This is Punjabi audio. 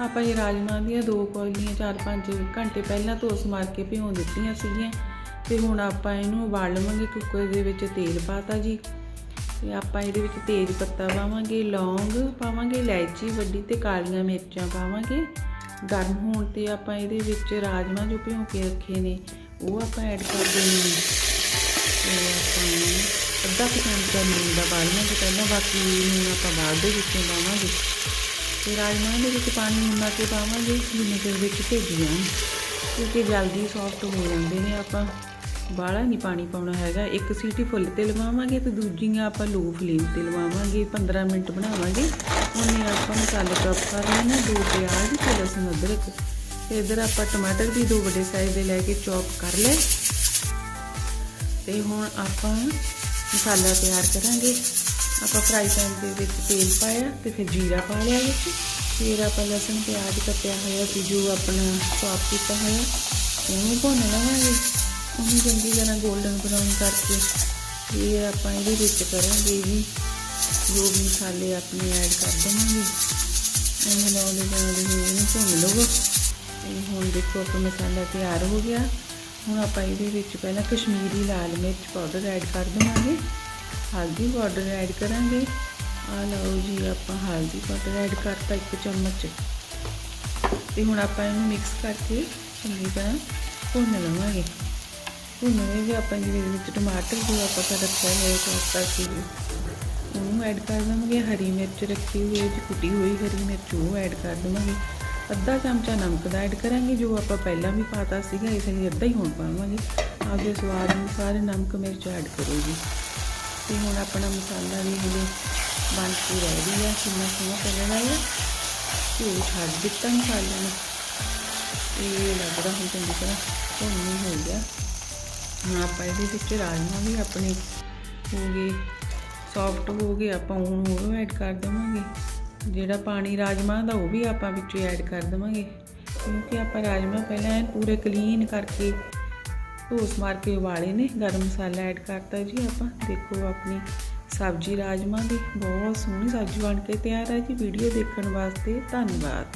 ਆਪਾਂ ਇਹ ਰਾਜਮਾਂ ਦੀਆਂ ਦੋ ਕੌਲੀਆਂ 4-5 ਘੰਟੇ ਪਹਿਲਾਂ ਧੋਸ ਮਾਰ ਕੇ ਭਿਉਂ ਦਿੱਤੀਆਂ ਸੀਗੀਆਂ ਤੇ ਹੁਣ ਆਪਾਂ ਇਹਨੂੰ ਉਬਾਲ ਲਵਾਂਗੇ ਕੁੱਕਰ ਦੇ ਵਿੱਚ ਤੇਲ ਪਾਤਾ ਜੀ। ਤੇ ਆਪਾਂ ਇਹਦੇ ਵਿੱਚ ਤੇਜ਼ ਪੱਤਾ ਪਾਵਾਂਗੇ, ਲੌਂਗ ਪਾਵਾਂਗੇ, ਇਲਾਇਚੀ ਵੱਡੀ ਤੇ ਕਾਲੀਆਂ ਮਿਰਚਾਂ ਪਾਵਾਂਗੇ। ਗਰਮ ਹੋਣ ਤੇ ਆਪਾਂ ਇਹਦੇ ਵਿੱਚ ਰਾਜਮਾ ਜੋ ਭਿਉਂ ਕੇ ਰੱਖੇ ਨੇ, ਉਹ ਆਪਾਂ ਐਡ ਕਰ ਦੇਣੇ ਨੇ। ਤੇ ਆਪਾਂ ਅੱਧਾ ਕੁ ਚਮਚਾ ਨੂਨ ਦਾ ਪਾ ਲਵਾਂਗੇ। ਪਹਿਲਾਂ ਬਾਕੀ ਨੂਨ ਆਪਾਂ ਬਾਅਦ ਦੇ ਵਿੱਚ ਪਾਵਾਂਗੇ। ਤੇ ਰਾਜਮਾਂਹ ਦੇ ਵਿੱਚ ਪਾਣੀ ਉਨਾ ਕੇ ਪਾਵਾਂਗੇ, ਜਿੰਨੇ ਚਿਰ ਵਿੱਚ ਭੇਜੀ ਜਾਣ। ਕਿਉਂਕਿ ਜਲਦੀ ਸੌਫਟ ਹੋ ਜਾਂਦੇ ਨੇ ਆਪਾਂ। ਬਾਹਲਾ ਨਹੀਂ ਪਾਣੀ ਪਾਉਣਾ ਹੈਗਾ। ਇੱਕ ਸੀਟੀ ਫੁੱਲ ਤੇ ਲਵਾਵਾਂਗੇ ਤੇ ਦੂਜੀਆਂ ਆਪਾਂ ਲੋ ਫਲੇਮ ਤੇ ਲਵਾਵਾਂਗੇ। 15 ਮਿੰਟ ਬਣਾਵਾਂਗੇ। ਉਹਨੇ ਆਪਾਂ ਮਸਾਲੇ ਚੌਪ ਕਰ ਲੈਣਾ ਦੋ ਪਿਆਜ਼ ਤੇ ਲਸਣ ਅਦਰਕ। ਤੇ ਇਧਰ ਆਪਾਂ ਟਮਾਟਰ ਵੀ ਦੋ ਵੱਡੇ ਸਾਈਜ਼ ਦੇ ਲੈ ਕੇ ਚੌਪ ਕਰ ਲਏ। ਤੇ ਹੁਣ ਆਪਾਂ ਮਸਾਲਾ ਤਿਆਰ ਕਰਾਂਗੇ। ਆਪਾਂ ਫਰਾਈ ਪੈਨ ਦੇ ਵਿੱਚ ਤੇਲ ਪਾਇਆ ਤੇ ਫਿਰ ਜੀਰਾ ਪਾ ਲਿਆ ਵਿੱਚ। ਫਿਰ ਆਪਾਂ ਲਸਣ, ਪਿਆਜ਼ ਕੱਟਿਆ ਹੋਇਆ ਸੀ, ਜੋ ਆਪਣਾ ਚੌਪ ਕੀਤਾ ਹੋਇਆ, ਉਹਨੂੰ ਭੁੰਨ ਲਵਾਂਗੇ। ਉਹਨੂੰ ਚੰਗੀ ਤਰ੍ਹਾਂ 골ਡਨ ਬਰਾਊਨ ਕਰਕੇ ਫਿਰ ਆਪਾਂ ਇਹਦੇ ਵਿੱਚ ਕਰਾਂਗੇ ਜੀ ਜੋ ਵੀ ਮਸਾਲੇ ਆਪਣੇ ਐਡ ਕਰ ਦੇਵਾਂਗੇ। ਇਹ ਲਾਉਂਦੇ ਜਾਂਦੇ ਹੋਏ ਇਹਨੂੰ ਭੁੰਨ ਲਵੋ। ਤੇ ਹੁਣ ਦੇਖੋ ਆਪਣਾ ਮਸਾਲਾ ਤਿਆਰ ਹੋ ਗਿਆ। ਹੁਣ ਆਪਾਂ ਇਹਦੇ ਵਿੱਚ ਪਹਿਲਾਂ ਕਸ਼ਮੀਰੀ ਲਾਲ ਮਿਰਚ ਪਾਊਡਰ ਐਡ ਕਰ ਦੇਵਾਂਗੇ। ਹਲਦੀ ਪਾਊਡਰ ਐਡ ਕਰਾਂਗੇ। ਆ ਲਓ ਜੀ, ਆਪਾਂ ਹਲਦੀ ਪਾਊਡਰ ਐਡ ਕਰਤਾ ਇੱਕ ਚਮਚ। ਤੇ ਹੁਣ ਆਪਾਂ ਇਹਨੂੰ ਮਿਕਸ ਕਰਕੇ ਚੰਗੀ ਤਰ੍ਹਾਂ ਭੁੰਨ ਲਵਾਂਗੇ। ਭੁੰਨਵੇਂ ਵੀ ਆਪਾਂ ਜਿਹਦੇ ਵਿੱਚ ਟਮਾਟਰ ਜੋ ਆਪਾਂ ਕਰ ਰੱਖਿਆ ਹੋਇਆ ਚੌਪ ਕਰਕੇ ਉਹਨੂੰ ਐਡ ਕਰ ਦੇਵਾਂਗੇ। ਹਰੀ ਮਿਰਚ ਰੱਖੀ ਹੋਈ ਹੈ ਜੀ, ਕੁੱਟੀ ਹੋਈ ਹਰੀ ਮਿਰਚ ਉਹ ਐਡ ਕਰ ਦੇਵਾਂਗੇ। ਅੱਧਾ ਚਮਚਾ ਨਮਕ ਦਾ ਐਡ ਕਰਾਂਗੇ, ਜੋ ਆਪਾਂ ਪਹਿਲਾਂ ਵੀ ਪਾਤਾ ਸੀਗਾ, ਇਸ ਲਈ ਅੱਧਾ ਹੀ ਹੁਣ ਪਾਵਾਂਗੇ। ਆਪਦੇ ਸਵਾਦ ਅਨੁਸਾਰ ਨਮਕ ਮਿਰਚ ਐਡ ਕਰੋ ਜੀ। ਤੇ ਹੁਣ ਆਪਣਾ ਮਸਾਲਾ ਵੀ ਹਲੇ ਬਣ ਕੇ ਰੈਡੀ ਆ, ਕਿੰਨਾ ਸੋਹਣਾ ਕਲਰ ਆਇਆ। ਘਿਓ ਛੱਡ ਦਿੱਤਾ ਮਸਾਲੇ ਨੂੰ। ਇਹ ਲੱਗਦਾ ਹੁਣ ਚੰਗੀ ਤਰ੍ਹਾਂ ਭੁੰਨ ਹੋ ਗਿਆ ਹੁਣ ਆਪਾਂ ਇਹਦੇ ਵਿੱਚ ਰਾਜਮਾ ਵੀ ਆਪਣੇ ਹੋ ਗਏ। ਸੌਫਟ ਹੋ ਗਏ, ਆਪਾਂ ਹੁਣ ਉਹ ਐਡ ਕਰ ਦੇਵਾਂਗੇ। ਜਿਹੜਾ ਪਾਣੀ ਰਾਜਮਾ ਦਾ ਉਹ ਵੀ ਆਪਾਂ ਵਿੱਚ ਐਡ ਕਰ ਦੇਵਾਂਗੇ। ਕਿਉਂਕਿ ਆਪਾਂ ਰਾਜਮਾ ਪਹਿਲਾਂ ਪੂਰੇ ਕਲੀਨ ਕਰਕੇ ਢੋਸ ਮਾਰ ਕੇ ਉਬਾਲੇ ਨੇ, ਗਰਮ ਮਸਾਲਾ ਐਡ ਕਰਤਾ ਜੀ ਆਪਾਂ। ਦੇਖੋ ਆਪਣੀ ਸਬਜ਼ੀ ਰਾਜਮਾ ਦੀ, ਬਹੁਤ ਸੋਹਣੀ ਸਬਜ਼ੀ ਬਣ ਕੇ ਤਿਆਰ ਹੈ ਜੀ। ਵੀਡੀਓ ਦੇਖਣ ਵਾਸਤੇ ਧੰਨਵਾਦ।